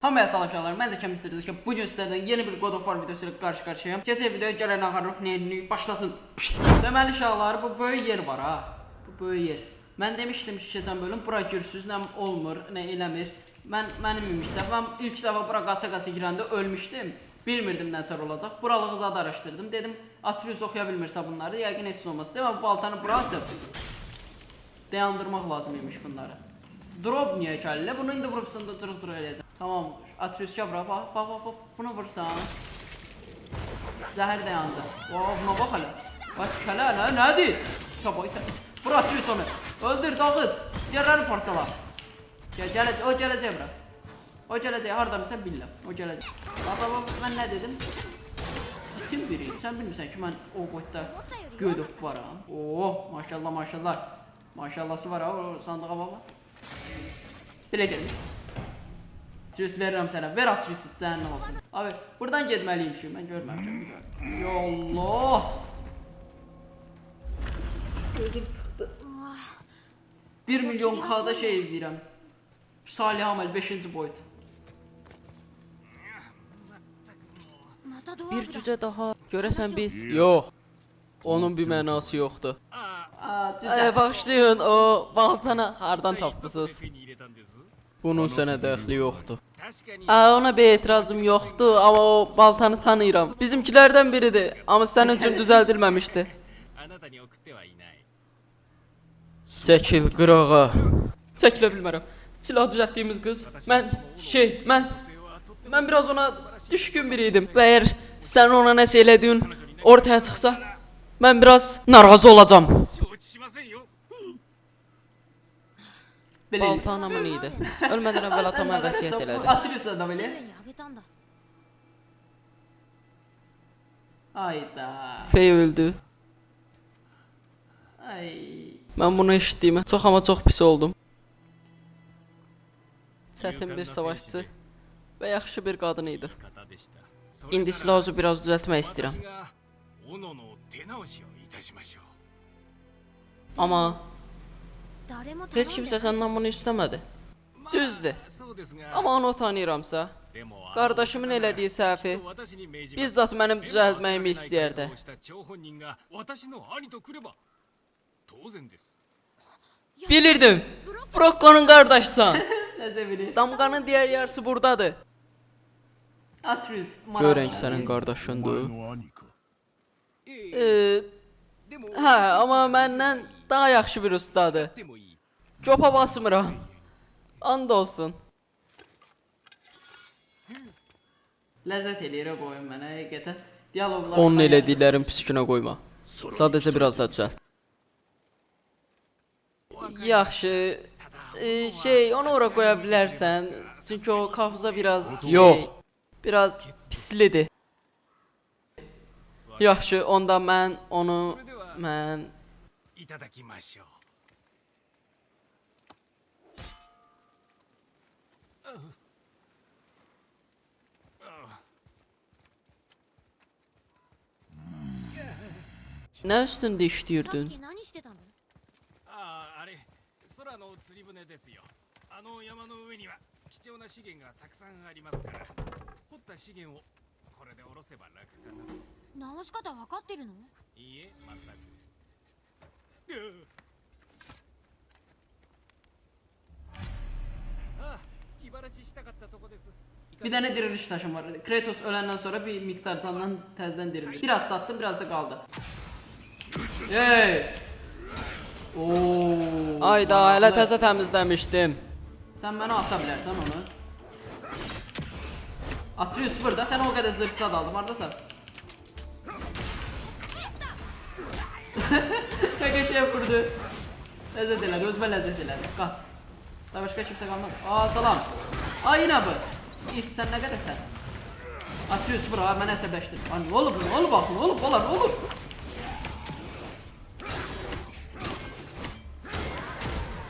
Hamıya salam uşaqlar, mən Zəkəm istəyirsiniz ki, bugün sizlərdən yeni bir God of War videosu ilə qarşı qarşıyayım. Keçək videoya gələn ağarlıq neyini başlasın. Deməli uşaqlar, bu böyük yer var ha. Bu böyük yer. Mən demişdim ki, keçən bölüm bura girsüz, nə olmur, nə eləmir. Mən mənim imiş səhvim. İlk dəfə bura qaça-qaça girəndə ölmüşdüm. Bilmirdim nə tər olacaq. Buralığı zad araşdırdım. Dedim, Atrius oxuya bilmirsə bunları, yəqin heç olmaz. Demə bu baltanı bura atıb. Dayandırmaq lazım imiş bunları. Drop niye kelle? Bunu indi vurup sında cırıq cırıq eləyəcəm. Tamam. Atrius gel bura. Bax, bax, bax, bax. Bunu vursan. Zəhər dayandı. Oo, buna bax hələ. Bax, kələ hələ. Nədir? Çabuk ite. Vur Atrius onu. Öldür, dağıt. Ciyərləri parçala. Gəl, gələcək. O gələcək bura. O gələcək. Hardamısan bilmirəm. O gələcək. Bax, bax. Mən nə dedim? Kim biri? Sən bilmirsən ki, mən o boyda gödüb varam. Oo, maşallah, maşallah. Maşallahsı var ha, sandığa bax. Belə gəlir. Adres verirəm sənə. Ver adresi, cəhənnəm olsun. Abi, buradan getməliyim ki, mən görməmişəm. Ya Allah! Gözüm çıxdı. 1 milyon K'da şey izləyirəm. Salih Amel 5-ci boyut. Bir cücə daha. Görəsən biz? Yox. Onun bir mənası yoxdur. Ə, bağışlayın, o baltanı hardan tapdınız? Bunun sənə dəxli yoxdur. Aa, ona bir etirazım yoktu ama o baltanı tanıyorum. Bizimkilerden biriydi ama senin için düzeltilmemişti. Çekil qırağa. Çəkilə bilmərəm. Silah düzəltdiyimiz qız, mən şey, mən mən biraz ona düşkün biri idim. Və əgər sən ona nəsə elədiyin ortaya çıxsa, mən biraz narazı olacağam. Belə Balta anamın idi. Ölmədən əvvəl atama vəsiyyət elədi. Atırırsan adam elə. Ayda. Fey öldü. Ay. Mən bunu eşitdiyimə çox amma çox pis oldum. Çətin bir savaşçı və yaxşı bir qadın idi. İndi silahı biraz düzəltmək istəyirəm. Amma hiç kimse senden bunu istemedi. Düzdü. Ama onu tanıyıramsa. Qardaşımın elədiyi səhvi bizzat mənim düzəltməyimi istəyərdi. Bilirdim. Brokko'nun qardaşsan. Damqanın digər yarısı burdadır. Görən sənin qardaşındır. Ee, hə, amma məndən daha yaxşı bir ustadır. Copa basmıram. And olsun. Ləzzət eləyirə bu oyun mənə həqiqətən. Dialoqlar Onun elədiklərin piskinə qoyma. Sadəcə biraz da düzəlt. Yaxşı. E, şey, onu ora qoya bilərsən. Çünki o kafıza biraz şey, Yox. Biraz pislidir. Yaxşı, onda mən onu mən いただきましょう。てたのあああれ空の釣り船ですよあの山の上には貴重な資源がたくさんありますから掘った資源をこれで下ろせば楽かな直し方わかってるのいいえ全く Bir dənə diriliş daşım var. Kratos öləndən sonra bir miqdar candan təzədən dirilir. Biraz satdım, biraz da qaldı. Hey! Oo! Ayda, elə təzə təmizləmişdim. Sən mənə ata bilərsən onu. Atrius burada, sən o qədər zırh sad aldım, hardasan? Qaqa şey vurdu. Ləzzət elədi, özümə ləzzət elədi. Qaç. Daha başqa kimsə qalmadı. Aa, salam. Aa, yenə bu. İt, sən nə qədərsən? Atrius bura, mənə əsəbləşdir. Aa, nə olub, nə olub axı, nə olub, bala, nə olub?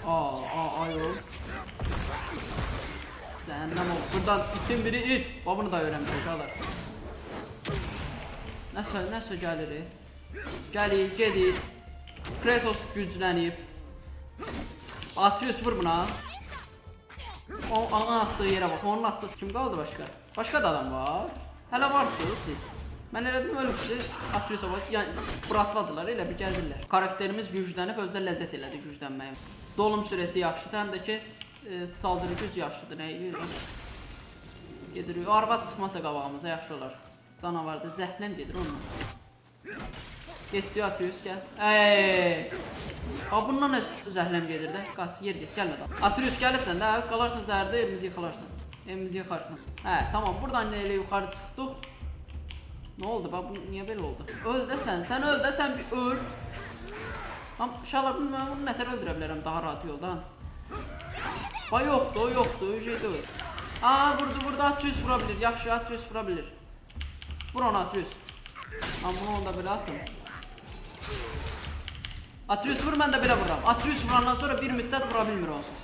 Aa, aa, ayol. Cehennem ol. Buradan itin biri it. Babını da öğrenmiş uşaqlar. Nəsə, nəsə gəlir. Gəlir, gedir. Kratos güclənib. Atreus vur buna. O ağın attığı yerə bax, onun atdığı kim qaldı başqa? Başqa da adam var. Hələ varsınız siz. Mən elə dedim ölübsüz. Atrisa bax, yəni bıratmadılar, elə bir gəzirlər. Karakterimiz güclənib özdə ləzzət elədi güclənməyə. Dolum sürəsi yaxşıdır, həm də ki e, saldırı güc yaxşıdır. Nə yeyir? Gedir. Arvad çıxmasa qabağımıza yaxşı olar. Canavarda zəhləm gedir onunla. Getdi Atrius gəl. Ey! Ha bundan zəhləm gedir də? Qaç yer get, gəlmə daha. Atrius gəlibsən də, qalarsan zərdə evimizi yıxılarsan. Evimizi yıxarsan. Hə, tamam. Buradan elə yuxarı çıxdıq. Nə oldu? Bax bu niyə belə oldu? Öl də sən, sən öl də sən bir öl. Am şalar bilmirəm, bunu nətər öldürə bilərəm daha rahat yoldan. Ba yoxdur, yoxdur, şey deyil. Aa, vurdu, vurdu, Atrius vura bilir. Yaxşı, Atrius vura bilir. Vur onu Atrius. Lan bunu onda belə atım. Atrius vur, mən də belə vururam. Atrius vurandan sonra bir müddət vura bilmir onsuz.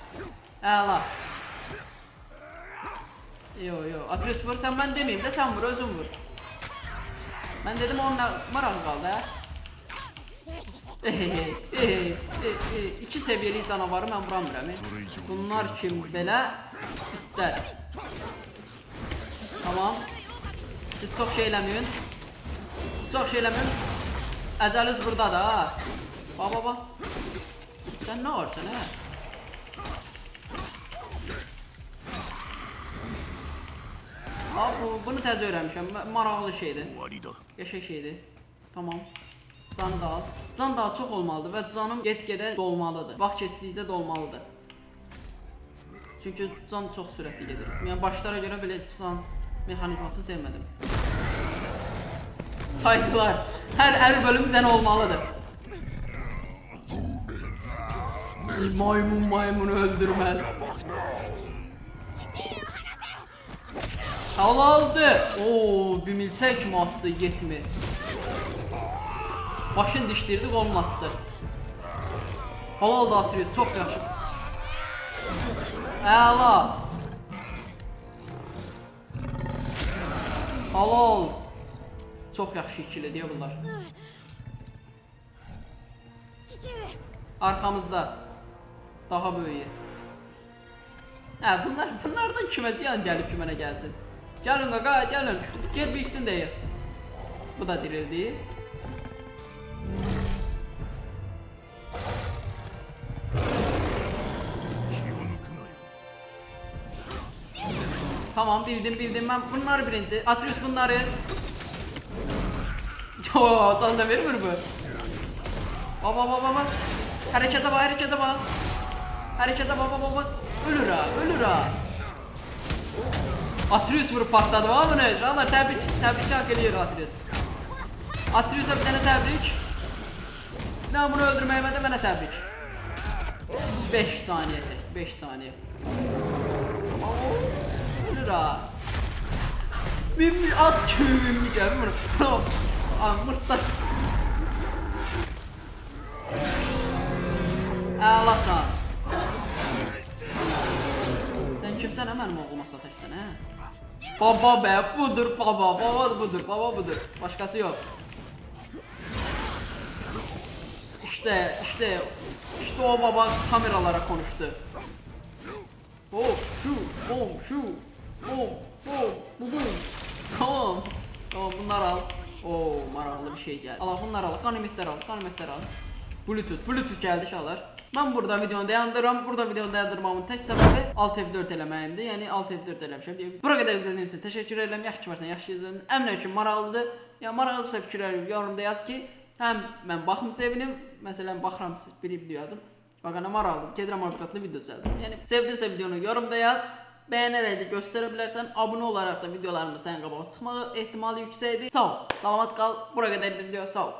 Əla. Yo, yo, Atrius vur, sən mən deməyim də sən vur, özün vur. Mən dedim onun nə marağı qaldı, hə? İki səviyyəli canavarı mən vuramıram. Bunlar kim belə? İtlər. Tamam. Siz çox şey eləməyin. Siz çox şey eləməyin. Əcəliz burada da. ha. Ba ba ba. Sən nə varsan hə? Abi bu, bunu təzə öyrənmişəm. Ma- Maraqlı şeydir. Yaşa şeydir. Tamam. Canı da al. Can daha çox olmalıdır və canım get-gedə dolmalıdır. Vaxt keçdikcə dolmalıdır. Çünki can çox sürətli gedir. Yəni başlara görə belə can mexanizmasını sevmədim. Saydılar. Hər hər bölüm bir olmalıdır. Maymun maymunu öldürmez. Al aldı. Oo, bir milçək mi atdı yetmi? Başın dişdirdi, qolunu atdı. Halal da atırıyoruz, çox yaxşı. Əla. Halal. Çox yaxşı ikili deyə bunlar. 父上 Arkamızda. Daha böyüyü. Hə, bunlar bunlardan kimə ziyan gəlib ki mənə gəlsin. Gəlin qaqa, gəlin. Get bir ikisini deyək. Bu da dirildi. Tamam bildim bildim ben bunlar birinci. Atrius bunları. Yo can da verir bu. Baba baba baba. Harekete bak harekete bak. Harekete baba bak. Ölür ha ölür ha. Atrius vurup patladı ama bunu. Canlar tebrik tebrik hak ediyor Atrius. Atrius'a bir tane tebrik. Ben bunu öldürmeyemedi bana tebrik. 5 saniye tek 5 saniye. Ölür ha. Mimmi at kimi mimmi gel bunu. Tamam. Aa mırtlar. Allah sana. Sen kimsen hemen mi oğluma sataşsın he? Baba be budur baba baba budur baba budur başkası yok. İşte işte işte o baba kameralara konuştu. Oh şu bom şu bom bom bu bum. Tamam. Tamam bunları al. Oo maraqlı bir şey geldi. Allah bunları al. Ganimetler al. Ganimetler al. Bluetooth. Bluetooth geldi şalar. Ben burada videonu dayandırıram. Burada videonu dayandırmamın tek sebebi Alt F4 eləməyimdir. Yəni Alt F4 eləmişəm. Bura qədər izlədiyiniz üçün təşəkkür edirəm. Yaxşı varsan, yaxşı izlədin. Əminəm ki maraqlıdır. Yəni maraqlısa fikirləri yorumda yaz ki, həm mən baxım sevinim. Məsələn baxıram siz bir video yazıb. Baxana maraqlıdır. Gedirəm abratlı video düzəldim. Yəni sevdinsə videonu yorumda yaz. Bəyənərək də göstərə bilərsən. Abunə da videolarımda sənin qabağa çıxmağı ehtimalı yüksəkdir. Sağ ol. Salamat qal. Bura qədər video. Sağ ol.